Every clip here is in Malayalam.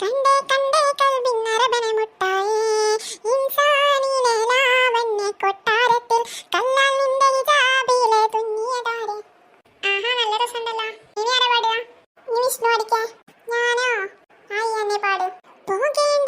കണ്ടേ കണ്ടേ കൽവിൻ നരബന മുട്ടായി. ഇൻസാനിലെ ലാവണ്യ കൊട്ടാരത്തിൽ കല്ലാൽ നിന്റെ ഹിജാബിലെ തുന്നിയ താരെ ആഹാ നല്ല രസമുണ്ടല്ലോ. ഇനി ആരാ പാടുക ഇനി വിഷ്ണു പാടിക്കേ ഞാനോ? ആയി എന്നെ പാടും. പോകേണ്ട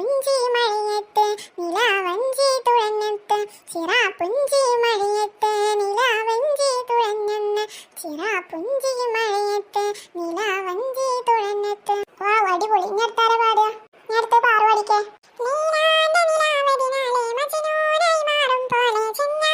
കുഞ്ചി മഴയത്ത് നിലാവഞ്ചി തുഴഞ്ഞത്ത്. ചിറ പുഞ്ചി മഴയത്ത് നിലാവഞ്ചി തുഴഞ്ഞെന്ന്. ചിറ പുഞ്ചി മഴയത്ത് നിലാവഞ്ചി തുഴഞ്ഞത്ത്. വാ അടിപൊളി. ഇനി പാടുക? ഇനി അടുത്ത പാറു പഠിക്കേ നീലാന്റെ നിലാവതിനാലെ മാറും പോലെ ചെന്ന